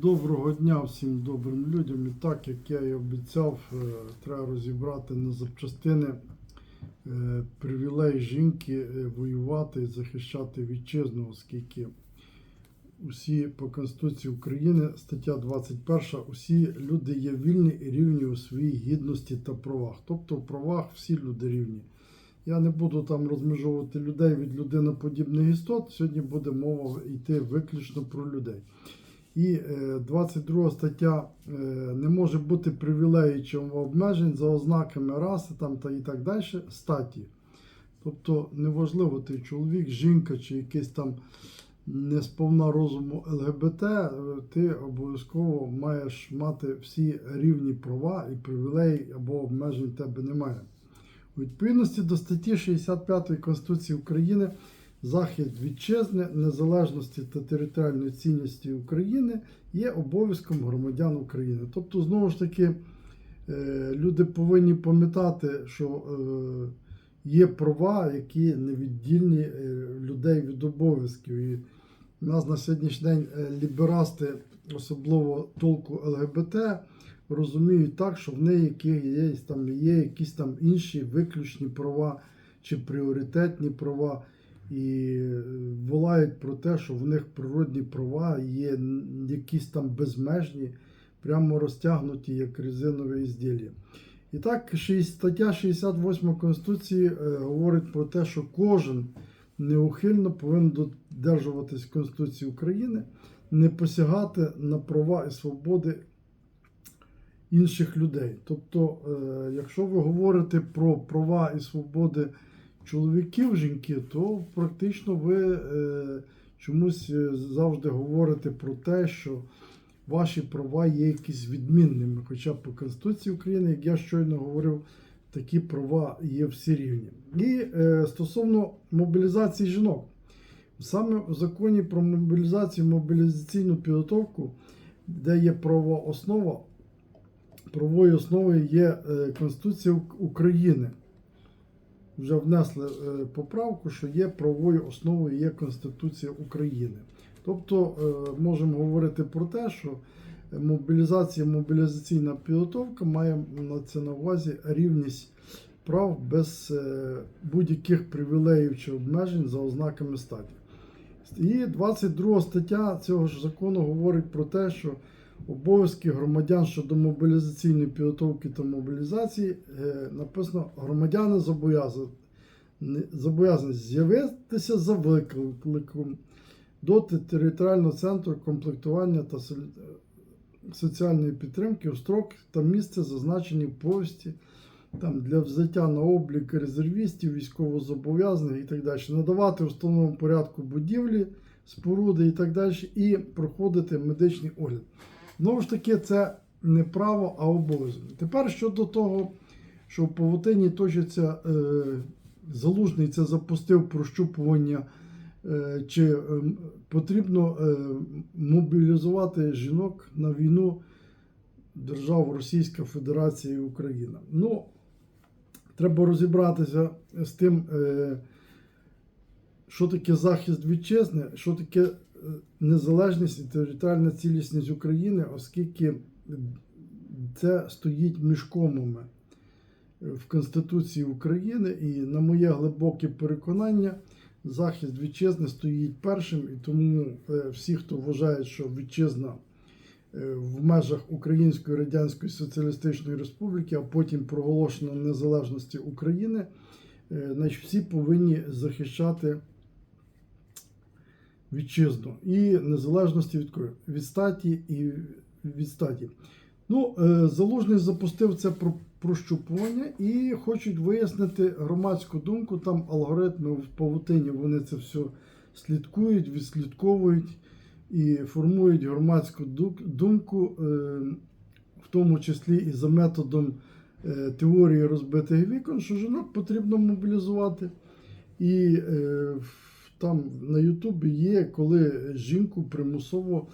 Доброго дня всім добрим людям. І так, як я і обіцяв, е, треба розібрати на запчастини е, привілей жінки е, воювати і захищати вітчизну, оскільки усі по Конституції України, стаття 21, усі люди є вільні і рівні у своїй гідності та правах. Тобто в правах всі люди рівні. Я не буду там розмежовувати людей від людиноподібних істот. Сьогодні буде мова йти виключно про людей. І е, 22 стаття е, не може бути привілеї чи обмежень за ознаками раси там, та і так далі статі. Тобто неважливо, ти чоловік, жінка чи якийсь там не сповна розуму ЛГБТ, е, ти обов'язково маєш мати всі рівні права і привілеї або обмежень в тебе немає. У відповідності до статті 65 Конституції України захист вітчизни, незалежності та територіальної цінності України є обов'язком громадян України. Тобто, знову ж таки, е, люди повинні пам'ятати, що е, є права, які невіддільні е, людей від обов'язків. І у нас на сьогоднішній день ліберасти, особливо толку ЛГБТ, розуміють так, що в неї є, там, є якісь там інші виключні права чи пріоритетні права. І е, волають про те, що в них природні права є якісь там безмежні, прямо розтягнуті як резинове ізділля. І так, стаття 68 Конституції е, говорить про те, що кожен неухильно повинен додержуватись Конституції України, не посягати на права і свободи інших людей. Тобто, е, якщо ви говорите про права і свободи чоловіків, жінки, то практично ви е, чомусь е, завжди говорите про те, що ваші права є якісь відмінними. Хоча по Конституції України, як я щойно говорив, такі права є всі рівні. І е, стосовно мобілізації жінок, саме в законі про мобілізацію, мобілізаційну підготовку, де є правова основа, правовою основою є е, Конституція України вже внесли е, поправку, що є правовою основою є Конституція України. Тобто е, можемо говорити про те, що мобілізація, мобілізаційна підготовка має на це на увазі рівність прав без е, будь-яких привілеїв чи обмежень за ознаками статі. І 22 стаття цього ж закону говорить про те, що обов'язки громадян щодо мобілізаційної підготовки та мобілізації е, написано громадяни зобов'язані з'явитися за викликом до територіального центру комплектування та соціальної підтримки у строк та місце зазначені в повісті там, для взяття на облік резервістів, військовозобов'язаних і так далі, надавати в встановленому порядку будівлі, споруди і так далі, і проходити медичний огляд. Знову ж таки, це не право, а обов'язок. Тепер щодо того, що в павутині точиться е, залужний це запустив прощупування, е, чи е, потрібно е, мобілізувати жінок на війну держав Російська Федерація і Україна. Ну, треба розібратися з тим, е, що таке захист вітчизни, що таке е, незалежність і територіальна цілісність України, оскільки це стоїть між комами в Конституції України, і на моє глибоке переконання, захист вітчизни стоїть першим, і тому е, всі, хто вважає, що вітчизна е, в межах Української Радянської Соціалістичної Республіки, а потім проголошено незалежності України, е, значить, всі повинні захищати вітчизну і незалежності від від статі і від статі. Ну, е, Залужний запустив це про- прощупування і хочуть вияснити громадську думку. Там алгоритми в павутині вони це все слідкують, відслідковують і формують громадську думку, е, в тому числі і за методом е, теорії розбитих вікон, що жінок потрібно мобілізувати. І там на Ютубі є, коли жінку примусово,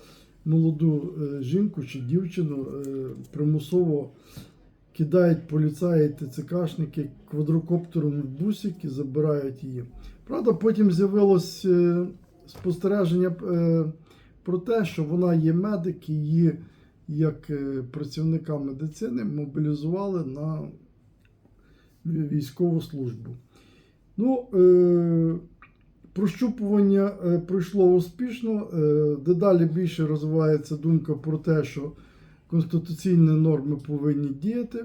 молоду е, жінку чи дівчину е, примусово кидають поліцаї ТЦКшники квадрокоптером в бусик і забирають її. Правда, потім з'явилось е, спостереження про те, що вона є медик, і її як працівника медицини мобілізували на військову службу. Ну, прощупування е, пройшло успішно. Е, дедалі більше розвивається думка про те, що конституційні норми повинні діяти,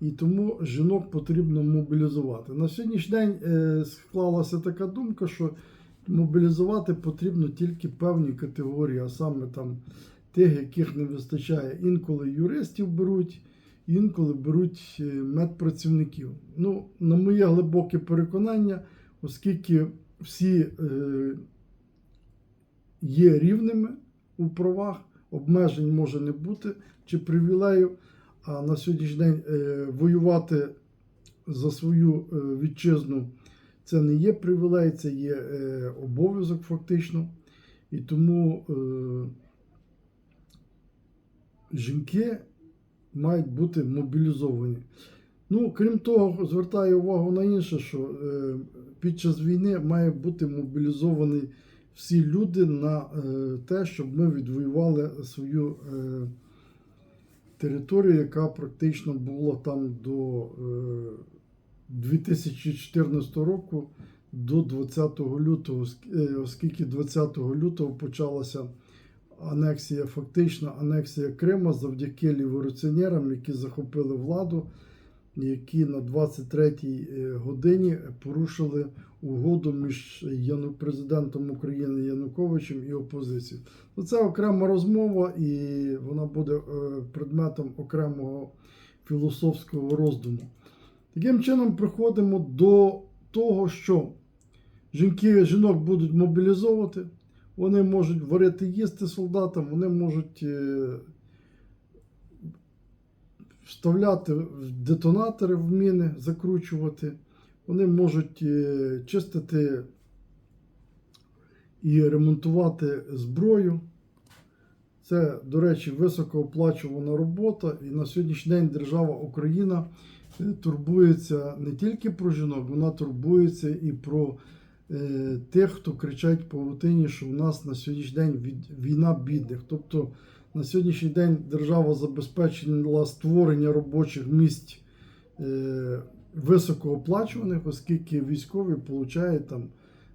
і тому жінок потрібно мобілізувати. На сьогоднішній день е, склалася така думка, що мобілізувати потрібно тільки певні категорії, а саме там тих, яких не вистачає. Інколи юристів беруть, інколи беруть медпрацівників. Ну, на моє глибоке переконання, оскільки всі е, є рівними у правах, обмежень може не бути чи привілеїв. А на сьогоднішній день е, воювати за свою е, вітчизну це не є привілей, це є обов'язок фактично. І тому жінки мають бути мобілізовані. Ну, крім того, звертаю увагу на інше, що е, під час війни має бути мобілізовані всі люди на е, те, щоб ми відвоювали свою е, територію, яка практично була там до е, 2014 року до 20 лютого, оскільки 20 лютого почалася анексія, фактична анексія Крима завдяки ліворуціонерам, які захопили владу, які на 23-й е, годині порушили угоду між президентом України Януковичем і опозицією. Ну, Це окрема розмова, і вона буде е, предметом окремого філософського роздуму. Таким чином, приходимо до того, що жінки, жінок будуть мобілізовувати, вони можуть варити їсти солдатам, вони можуть е, вставляти детонатори в міни, закручувати, вони можуть е, чистити і ремонтувати зброю. Це, до речі, високооплачувана робота, і на сьогоднішній день держава Україна е, турбується не тільки про жінок, вона турбується і про е, тих, хто кричать по павутині, що в нас на сьогоднішній день від, війна бідних. Тобто на сьогоднішній день держава забезпечила створення робочих місць е, високооплачуваних, оскільки військові получають там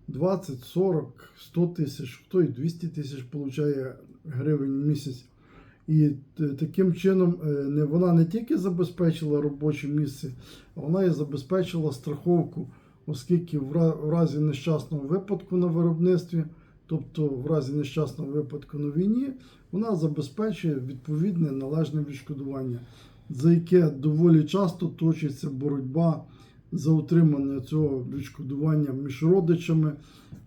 20, 40, 100 тисяч, хто і 200 тисяч получає гривень в місяць. І таким чином е, не, вона не тільки забезпечила робоче місце, а вона і забезпечила страховку, оскільки в разі нещасного випадку на виробництві, тобто в разі нещасного випадку на війні, вона забезпечує відповідне належне відшкодування, за яке доволі часто точиться боротьба за утримання цього відшкодування між родичами,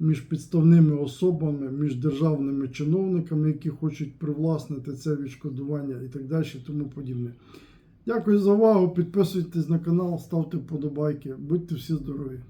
між підставними особами, між державними чиновниками, які хочуть привласнити це відшкодування і так далі, тому подібне. Дякую за увагу. Підписуйтесь на канал, ставте вподобайки. Будьте всі здорові!